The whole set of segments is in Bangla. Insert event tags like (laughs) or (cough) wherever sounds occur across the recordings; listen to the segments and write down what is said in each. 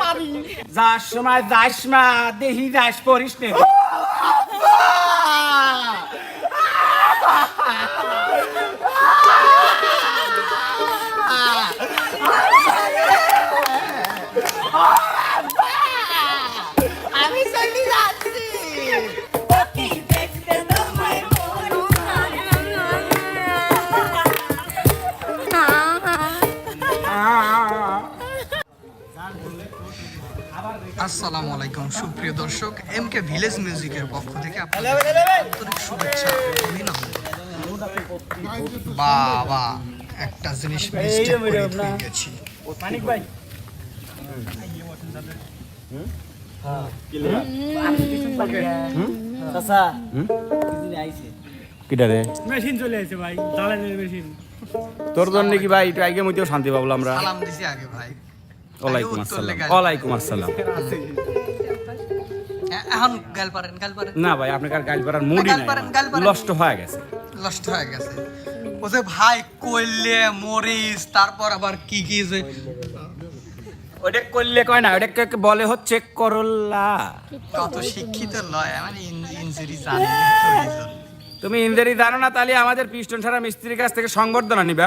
পারি যার সময় যাস মা দেহি যাস পরিস নে। সুপ্রিয় দর্শক এম কে ভিলেজ মিউজিকের পক্ষ থেকে আপনাদের আন্তরিক শুভেচ্ছা অভিনন্দন। বাবা একটা জিনিস মিস্টেক করে ধুয়ে গেছি। মানিক ভাই। মেশিন চলে ভাই মেশিন। তোর জন্য কি ভাই একটু আগে মধ্যেও শান্তি পাবো আমরা। সালাম দিছি আগে ভাই। ওয়ালাইকুম আসসালাম। ওয়ালাইকুম আসসালাম। এ- এখন গাল পারেন গাল পারেন। না ভাই আপনার গাল পারার মুডই নাই নষ্ট হয়ে গেছে। নষ্ট হয়ে গেছে। ও যে ভাই কইলে মরিস তারপর আবার কি কি যে ওটা করলে কয় না ওটা বলে হচ্ছে করল্লা কত শিক্ষিত লয় আমার ইঞ্জুরি জানি। তুমি ইন্দারি জানো না তাহলে আমাদের পিস্টন ছাড়া মিস্ত্রির কাছ থেকে সংবর্ধনা নিবা।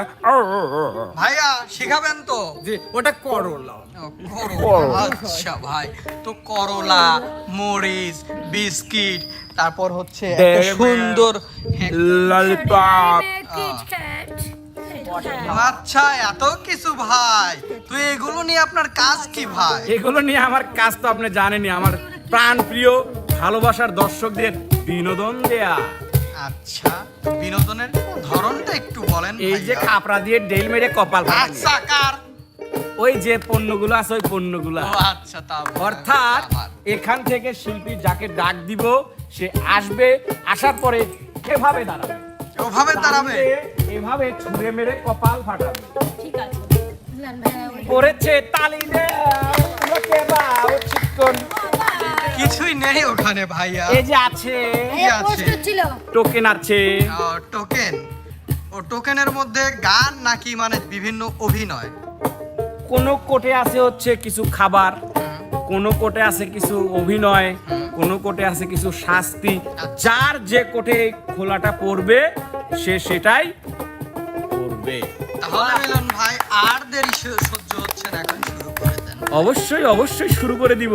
ভাইয়া শিখাবেন তো? জি ওটা করলা। আচ্ছা ভাই তো করলা মরিচ বিস্কিট তারপর হচ্ছে সুন্দর ললিপপ। আচ্ছা এত কিছু ভাই। তো এগুলো নিয়ে আপনার কাজ কি ভাই? এগুলো নিয়ে আমার কাজ তো আপনি জানেনই আমার প্রাণ প্রিয় ভালোবাসার দর্শকদের বিনোদন দেয়া। আচ্ছা বিনোদনের ধরনটা একটু বলেন এই যে। কাপড়া দিয়ে ডেল মেরে কপাল আচ্ছা কার? ওই যে পণ্যগুলো আছে ওই পণ্যগুলো। আচ্ছা তা অর্থাৎ এখান থেকে শিল্পী যাকে ডাক দিব সে আসবে আসার পরে এভাবে দাঁড়াবে। ওভাবে দাঁড়াবে? এভাবে ছুঁড়ে মেরে কপাল ফাটাবে। ঠিক আছে। পড়েছে তালি দে লোকে বাও চিকন। কিছুই নেই ওখানে ভাইয়া। এই যে আছে। কি আছে পোস্টার ছিল। টোকেন আছে। টোকেন ও টোকেনের মধ্যে গান নাকি মানে বিভিন্ন অভিনয়? কোন কোটে আছে হচ্ছে কিছু খাবার কোন কোটে আছে কিছু অভিনয় কোন কোটে আছে কিছু শাস্তি। যার যে কোটে খোলাটা পড়বে সে সেটাই করবে তাহলে মিলন ভাই আর দেরি সহ্য হচ্ছে না এখন শুরু করে দেন। অবশ্যই অবশ্যই শুরু করে দিব।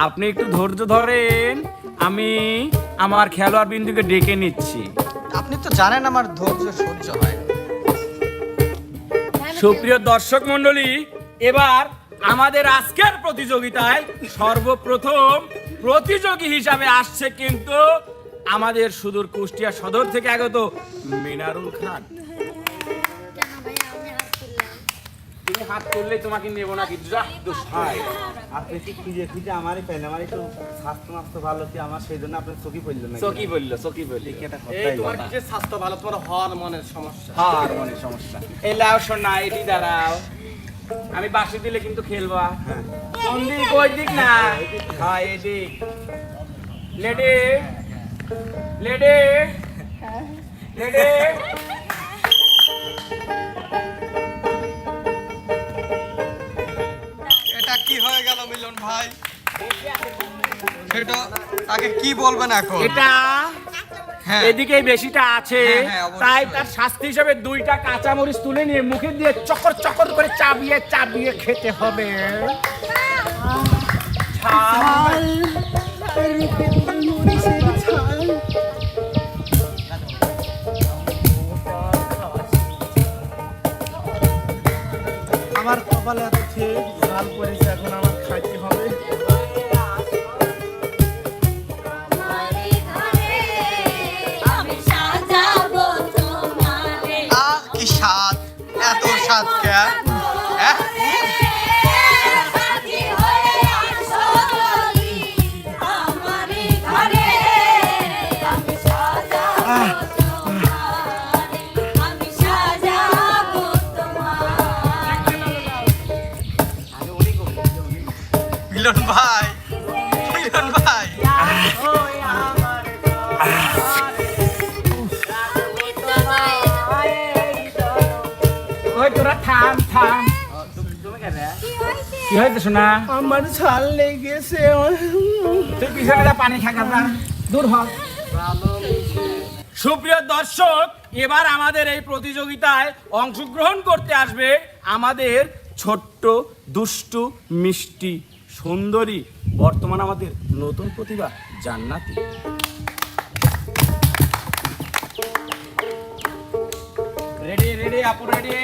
আপনি একটু ধৈর্য ধরেন আমি আমার খেলোয়াড় বিন্দুকে ডেকে নিচ্ছি আপনি তো জানেন আমার ধৈর্য সহ্য হয় না। সুপ্রিয় দর্শক মণ্ডলী এবার আমাদের আজকের প্রতিযোগিতায় সর্বপ্রথম প্রতিযোগী হিসাবে আসছে কিন্তু আমাদের সুদূর কুষ্টিয়া সদর থেকে আগত মিনারুল খান তুমি হাত করলে তোমাকে নেব না কিন্তু হয়। আপনি কি খুঁজে খুঁজে আমারই পেন আমার একটু স্বাস্থ্য মাস্ত ভালো কি আমার সেই জন্য আপনার পড়ল না চকি বলল চকি বলল এই তোমার কিসের স্বাস্থ্য ভালো? তোমার হরমোনের সমস্যা। হরমোনের সমস্যা। এই লাও শোনা এটি দাঁড়াও। আমি বাসি দিলে কিন্তু খেলবা। কোন দিক ওই দিক না? হ্যাঁ এদিক লেডি লেডি। লেডি। সেটা তাকে কি বলবেন এখন এটা হ্যাঁ এদিকে বেশিটা আছে হ্যাঁ, হ্যাঁ। তাই তার শাস্তি হিসেবে দুইটা কাঁচামরিচ তুলে নিয়ে মুখে দিয়ে চকর চকর করে চাবিয়ে চাবিয়ে খেতে হবে ঝাল। আমার কপালে ঝাল পড়েছে এখন আমার শোনা আমার ছাল লেগেছে তুই পিছনে পানি খাকা দূর হ। সুপ্রিয় দর্শক এবার আমাদের এই প্রতিযোগিতায় অংশগ্রহণ করতে আসবে আমাদের ছোট্ট দুষ্টু মিষ্টি সুন্দরী বর্তমান আমাদের নতুন প্রতিভা জান্নাতি। রেডি রেডি আপু রেডি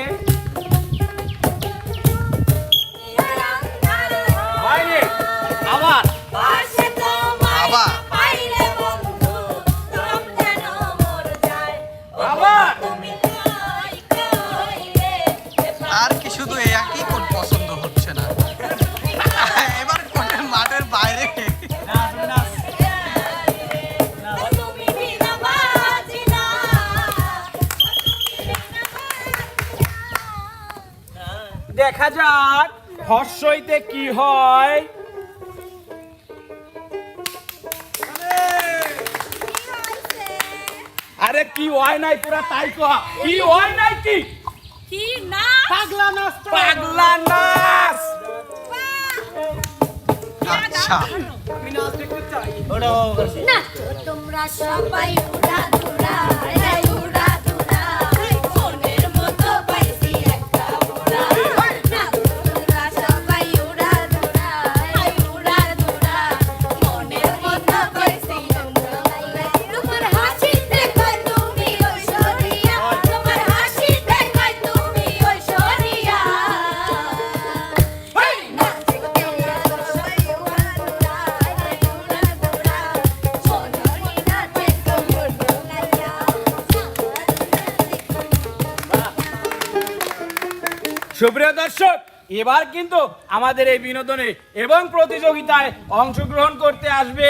যাক হর্ষইতে কি হয়? আরে কি হয় নাই পুরা তাই কি। হয় নাই কি? কি না পাগলা নাচ পাগলা নাচ। আচ্ছা। না তোমরা সবাই উড়া দুরা রে উড়া দুরা দর্শক, এবার কিন্তু আমাদের এই বিনোদনে এবং প্রতিযোগিতায় অংশগ্রহণ করতে আসবে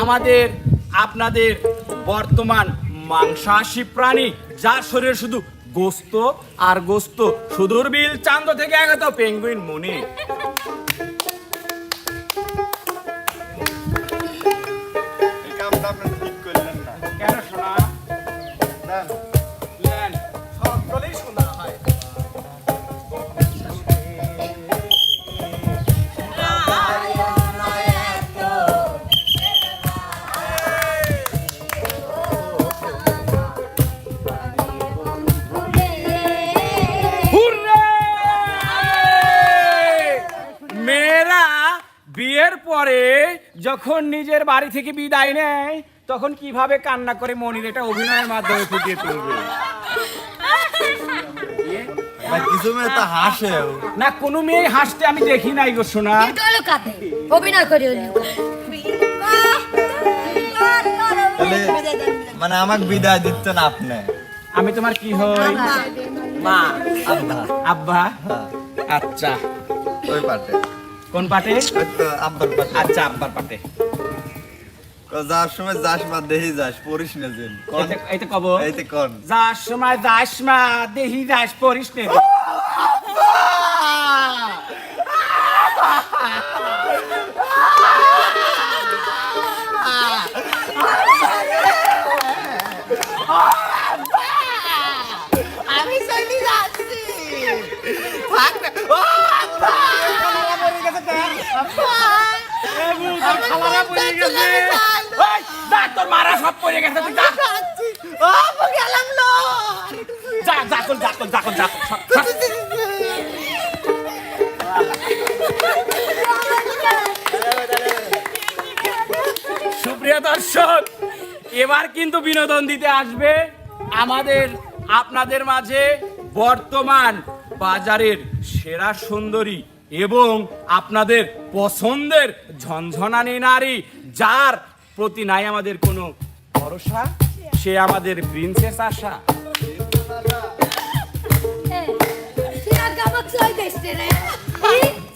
আমাদের, আপনাদের বর্তমান মাংসাশী প্রাণী, যার শরীরে শুধু গোস্ত আর গোস্ত সুদূর বিল চান্দ থেকে আগত পেঙ্গুইন মনি। যখন নিজের বাড়ি থেকে বিদায় নেয় তখন কীভাবে কান্না করে মনির এটা অভিনয়ের মাধ্যমে ফুটিয়ে তুলবে? কিছু মেয়ে তো হাসে না কোনো মেয়ে হাসতে আমি দেখি নাই গো কাতে অভিনয় করি মানে আমাকে বিদায় দিচ্ছেন আপনি? আমি তোমার কি হই? মা। আব্বা। আব্বা? আচ্ছা। ওই পাটে। কোন পাটে আব্বার পাটে আচ্ছা আব্বার পাটে যার সময় যাস মা দেহি যাস পরিস না যে। কোন? এইতে- কব। এইতে কোন? যার সময় যাস মা দেহি যাস পড়িস নে তোর মারা সব পড়ে গেছে তুই। সুপ্রিয় দর্শক, এবার কিন্তু বিনোদন দিতে আসবে আমাদের, আপনাদের মাঝে বর্তমান বাজারের সেরা সুন্দরী এবং আপনাদের পছন্দের ঝনঝনানি নারী, যার প্রতি নাই আমাদের কোনো ভরসা, সে আমাদের প্রিন্সেস আশা।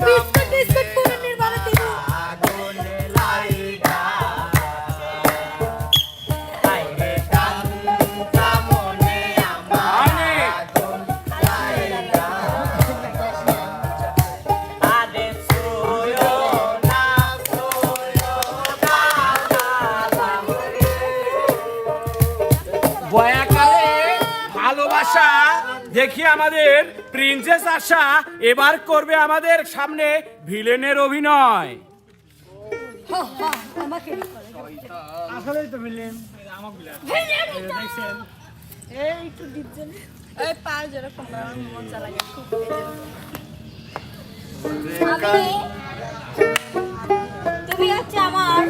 বিস্কুট বিস্কুট ভালোবাসা দেখি আমাদের প্রিন্সেস আশা এবার করবে আমাদের সামনে ভিলেনের অভিনয়। আসলেই তো মিলেন এই একটু দিচ্ছেন এই পার যেরকম মজা লাগে খুব তুমি হচ্ছে আমার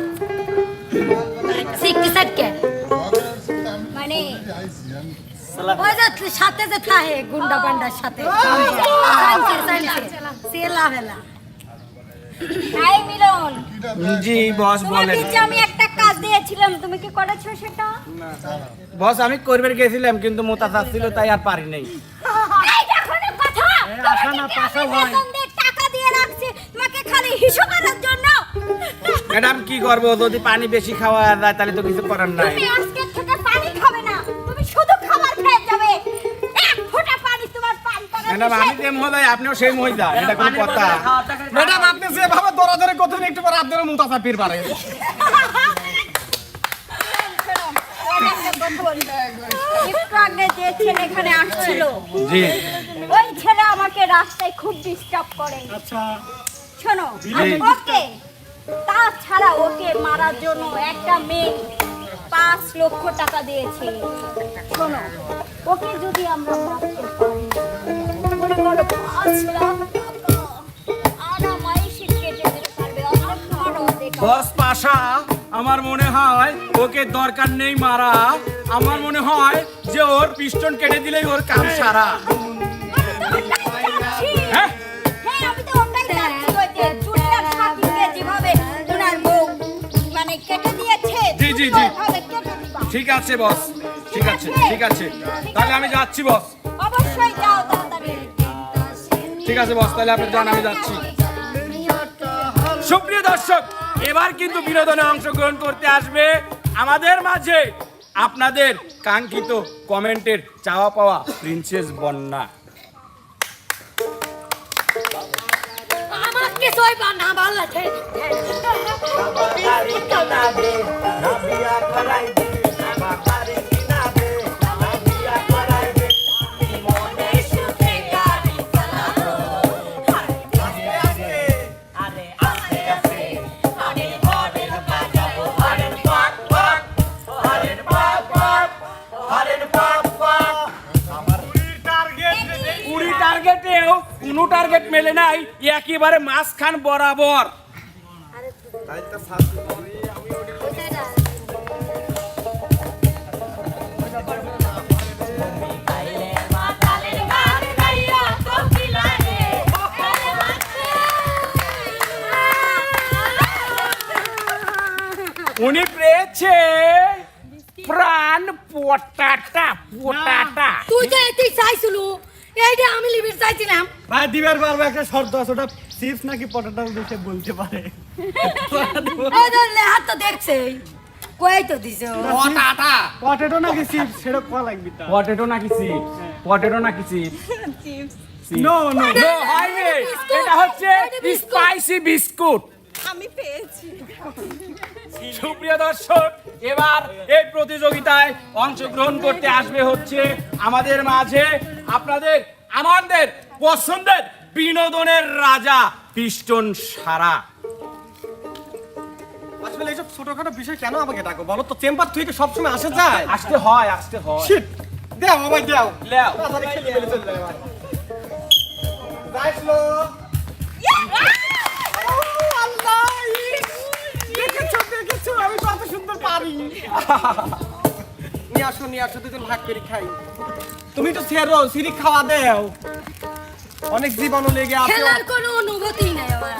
সিক্সটি মানে ওই যে সাথে যে থাকে গুন্ডা পান্ডার সাথে। সানসে সানসে সেলা ভেলা জি বস তোমাকে আমি একটা কাজ দিয়েছিলাম তুমি কি করেছ সেটা? বস আমি করবে গেছিলাম কিন্তু মোতা চাচ্ছিল তাই আর পারি নাই। এই দেখো না কথা। আশা না পাশা ভাই। বেতন দিয়ে টাকা দিয়ে রাখছি তোমাকে খালি হিসাব করার জন্য। ম্যাডাম কি করব? যদি পানি বেশি খাওয়া যায় তাহলে তো কিছু করার নাই। ম্যাডাম আমি যে মহোদয় আপনিও সেই মহিলা এটা কোনো কথা। ম্যাডাম আপনি যেভাবে দৌড়াদৌড়ি করছেন একটু পর আপনার মোতা চাপির পারে একটু আগে যে ছেলে এখানে আসছিল জি। ওই ছেলে আমাকে রাস্তায় খুব ডিস্টার্ব করে। আচ্ছা। শোনো ওকে তাছাড়া ওকে মারার জন্য একটা মেয়ে পাঁচ লক্ষ টাকা দিয়েছে। শোনো ওকে যদি আমরা বস পাশা, আমার মনে হয় ওকে দরকার নেই মারা। আমার মনে হয় যে ওর পিস্টন কেটে দিলেই ওর কাম সারা। হ্যাঁ? ঠিক আছে, বস। ঠিক আছে ঠিক আছে। তাহলে আমি যাচ্ছি, বস। অবশ্যই যাও, তাড়াতাড়ি। ঠিক আছে বস তাহলে আপনি যান আমি যাচ্ছি। সুপ্রিয় দর্শক এবার কিন্তু বিনোদনে অংশগ্রহণ করতে আসবে আমাদের মাঝে আপনাদের কাঙ্ক্ষিত কমেন্টের চাওয়া পাওয়া প্রিন্সেস বন্যা। আমার কিছুই বা একেবারে মাঝখান বরাবর। উনি পেয়েছে প্রাণ পোটাটা পোটাটা। তুই যে এটি চাইছিলু। এইটা আমি লিমিট চাইছিলাম। ভাই দিবার পারব একটা শর্ত আছে ওটা চিপস নাকি পটাটো দেখে বলতে পারে। ওই তো লেহাত দেখছে। কই তো দিছো পোটাটা পটেটো নাকি চিপস? সেটা কয়া লাগবে তা পটেটো নাকি চিপ পটেটো নাকি চিপ নো নো নো হয়নি এটা হচ্ছে স্পাইসি বিস্কুট। আমি পেয়েছি। সুপ্রিয় দর্শক এবার এই প্রতিযোগিতায় অংশগ্রহণ করতে আসবে হচ্ছে আমাদের মাঝে আপনাদের আমাদের পছন্দের বিনোদনের রাজা পিস্টন সারা। আসলে এইসব ছোটখাটো বিষয় কেন আমাকে ডাকো? বলো তো চেম্বার থেকে সবসময় আসা যায়। আসতে হয় আসতে হয়। শিট দেও আমায় দেও। লেও। তাড়াতাড়ি খেলে ফেলে চলে যাবে যাইছিল দেখেছ দেখেছ আমি কত সুন্দর পারি। (laughs) নিয়ে আসো নিয়ে আসো দুজন ভাগ করে খাই। তুমি তো সেরো সিরি খাওয়া দেও। অনেক জীবাণু লেগে আছে। খেলার কোনো অনুভূতি নাই আমার।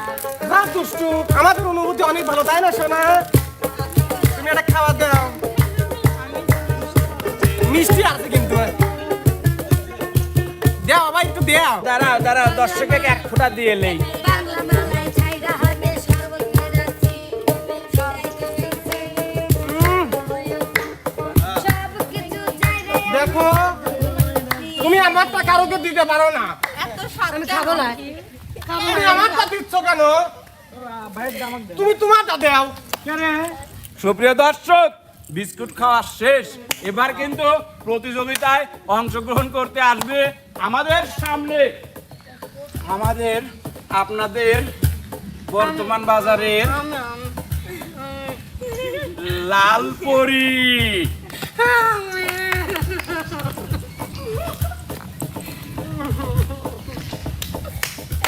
না দুষ্টু আমাদের অনুভূতি অনেক ভালো তাই না সোনা? তুমি একটা খাবার দাও। মিষ্টি আছে কিন্তু। দেও ভাই একটু দেও। দাঁড়াও দাঁড়াও দর্শকে এক ফোঁটা দিয়ে নেই। বাংলা তুমি আমারটা কারোকে দিতে পারো না। আমি খাব না। তুমি আমারটা দিচ্ছ কেন? তুমি তোমারটা দেও সুপ্রিয় দর্শক বিস্কুট খাওয়া শেষ। এবার কিন্তু প্রতিযোগিতায় অংশগ্রহণ করতে আসবে আমাদের সামনে। আমাদের আপনাদের বর্তমান বাজারের লালপরি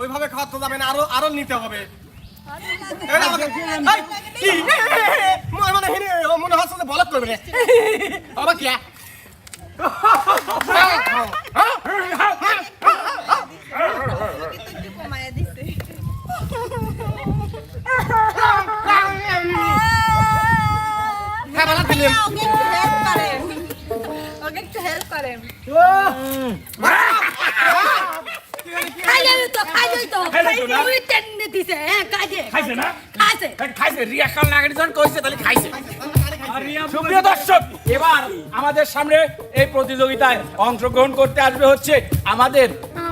ওইভাবে খাওয়া তো যাবে না। আরও আরও নিতে হবে। হেরে মনে হেল্প করেন। ওকে একটু হেল্প করেন। এবার আমাদের সামনে এই প্রতিযোগিতায় অংশগ্রহণ করতে আসবে হচ্ছে আমাদের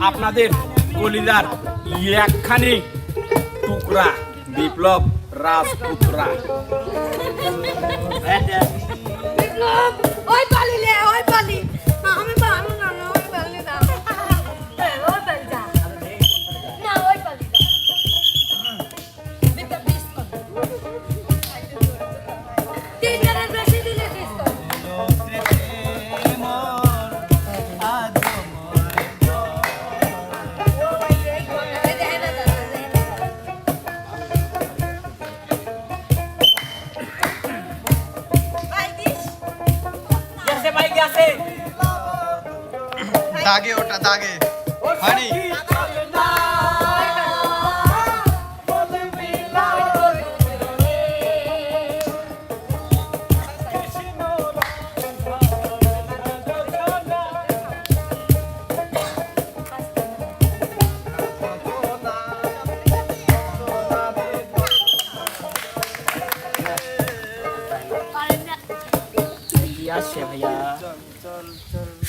আপনাদের কলিদার একখানি টুকরা বিপ্লব রাজপুত্রা ওই পালি লে ওই পালি। আছে মাইকে আছে। দাগে ওটা দাগে। হানি।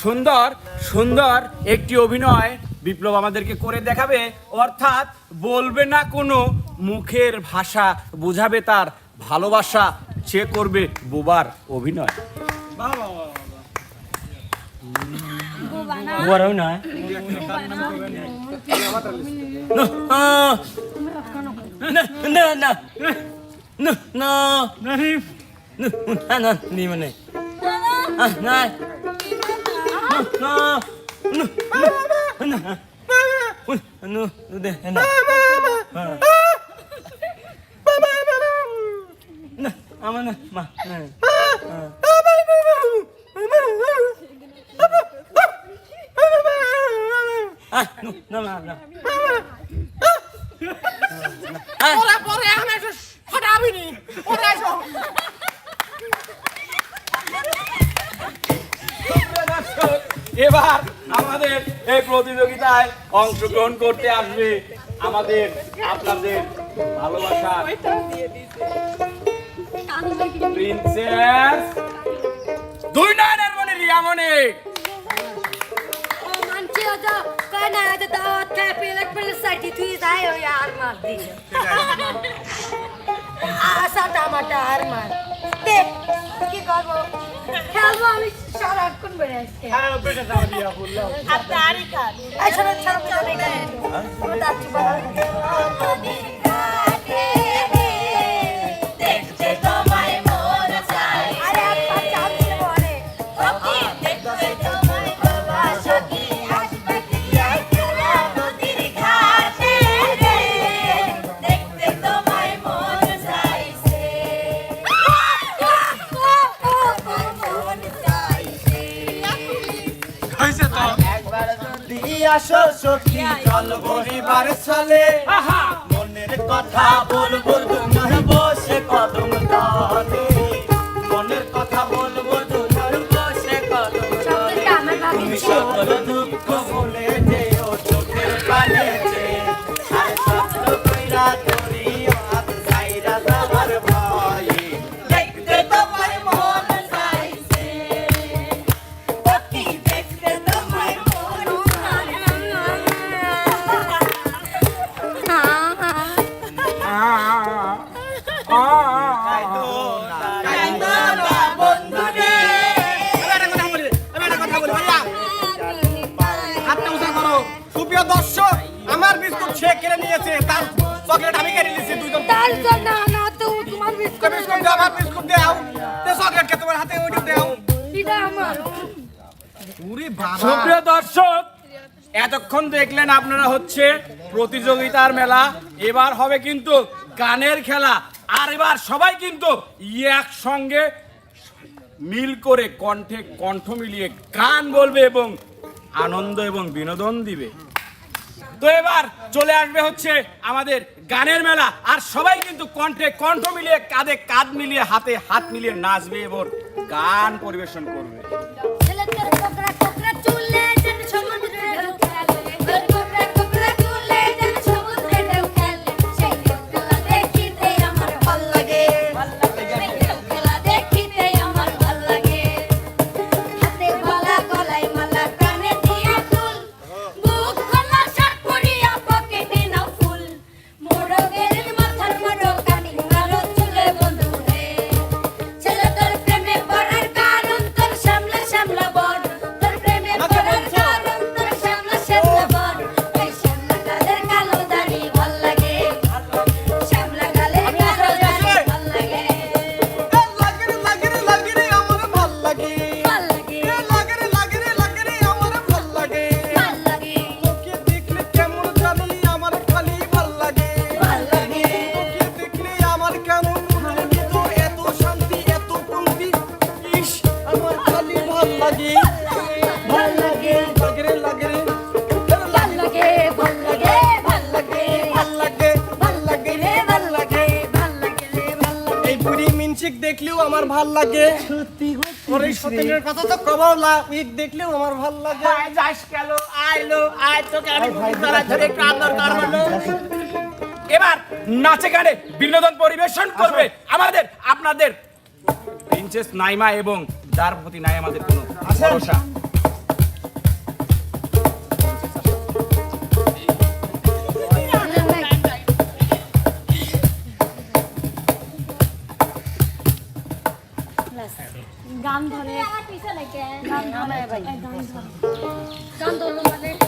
সুন্দর সুন্দর একটি অভিনয় বিপ্লব আমাদেরকে করে দেখাবে অর্থাৎ বলবে না কোনো মুখের ভাষা বোঝাবে তার ভালোবাসা সে করবে বোবার অভিনয় বোবারও না না না না না না না না 하나, 하나, 하나, 하나, 누대, 하나, 하나, 나, 아마나, 마, 나, 아, 누, 나, 마, 나. ওরা পরে আমি ফটাবিনি ওরা এবার আমাদের এই প্রতিযোগিতায় অংশগ্রহণ করতে আসবে আমাদের আপনাদের ভালোবাসা প্রিন্সেস আর কি করব? খেলব আমি সারাক্ষণ বেড়ে আসছি আর দাঁত চুপা আসো সখী চল পরিবার চলে। মনের কথা বলব তোমার বসে কদম তলে দেখলেন আপনারা হচ্ছে প্রতিযোগিতার মেলা। এবার হবে কিন্তু গানের খেলা। আর এবার সবাই কিন্তু একসঙ্গে মিল করে কণ্ঠে কণ্ঠ মিলিয়ে গান বলবে এবং আনন্দ এবং বিনোদন দিবে। তো এবার চলে আসবে হচ্ছে আমাদের গানের মেলা। আর সবাই কিন্তু কণ্ঠে কণ্ঠ মিলিয়ে কাঁধে কাঁধ মিলিয়ে হাতে হাত মিলিয়ে নাচবে এবং গান পরিবেশন করবে। কথা তো কবাও না। ঈদ দেখলেও আমার ভালো লাগে। যাস গেল আইলো আয় তোকে আমি তারা ধরে একটু আদর করব এবার নাচে গানে বিনোদন পরিবেশন করবে আমাদের আপনাদের প্রিন্সেস নাইমা এবং যার প্রতি নাই আমাদের কোনো ভরসা। গান ধরে। গান ধরে। গান ধরে।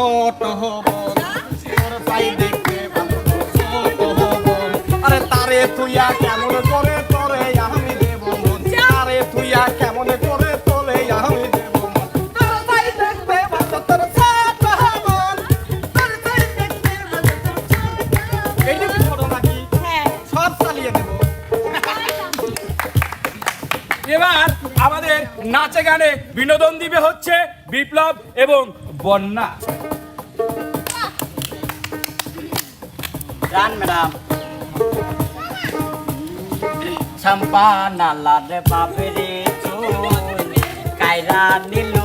ছোট হব। তোর সাই দেখতে ভালো ছোট হব। আরে তারে তুইয়া কেমন করে তোরে আমি দেব মন। তারে তুইয়া কেমন করে তোরে আমি দেব মন। তোর সাই দেখতে ভালো তোর ছোট হব। তোর সাই দেখতে ভালো তোর ছোট হব। এইটা কি ছোট নাকি হ্যাঁ। সব চালিয়ে দেবো। এবার আমাদের নাচে গানে বিনোদন দিবে হচ্ছে বিপ্লব এবং বন্যা। চম্পা নালার বাবরে চুল কায়রা নীল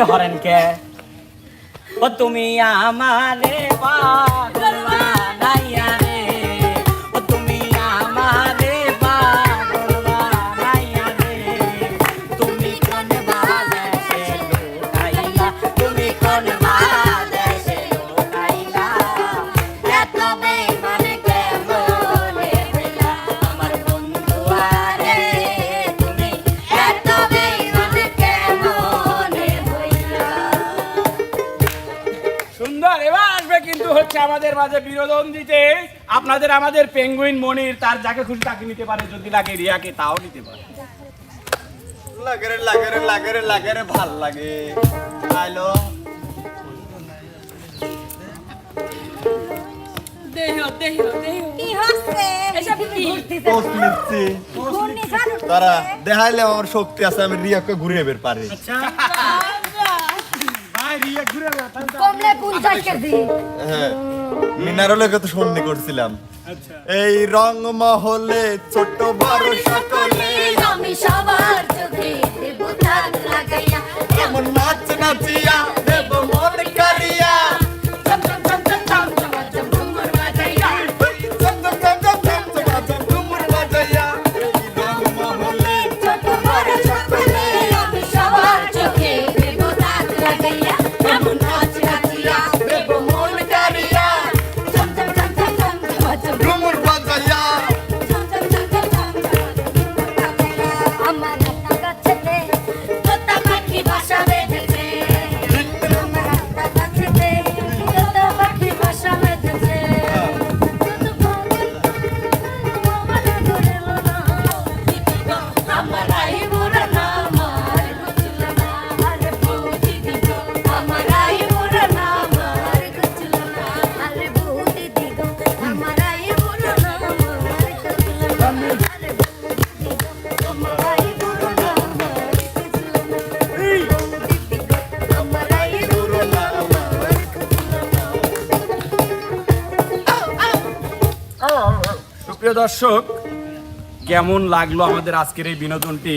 হরেনকে ও তুমি আমারে পা মাঝে বিনোদন দিতে আপনাদের আমাদের পেঙ্গুইন মনির তার যাকে খুশি তাকে নিতে পারে যদি লাগে রিয়াকে তাও নিতে পারে। লাগে রে লাগে রে লাগে রে লাগে রে ভালো লাগে। তারা দেখাইলে আমার শক্তি আছে আমি রিয়াকে ঘুরে বের পারি। কমলে পঞ্চাশ কেজি। হ্যাঁ। মিনারলে কত সন্ধি করছিলাম। এই রং মহলে ছোট বড় সকলে আমি সবার চোখে লাগাইয়া। এমন নাচ নাচিয়া দর্শক, কেমন লাগল আমাদের আজকের এই বিনোদনটি?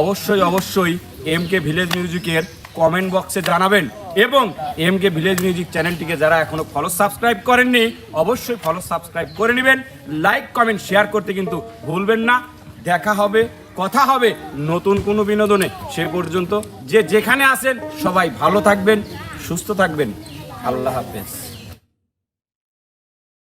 অবশ্যই অবশ্যই এম কে ভিলেজ মিউজিকের কমেন্ট বক্সে জানাবেন। এবং এম কে ভিলেজ মিউজিক চ্যানেলটিকে যারা এখনও ফলো সাবস্ক্রাইব করেননি, অবশ্যই ফলো সাবস্ক্রাইব করে নেবেন। লাইক কমেন্ট শেয়ার করতে কিন্তু ভুলবেন না। দেখা হবে, কথা হবে নতুন কোনো বিনোদনে। সে পর্যন্ত যে যেখানে আছেন, সবাই ভালো থাকবেন, সুস্থ থাকবেন। আল্লাহ হাফেজ।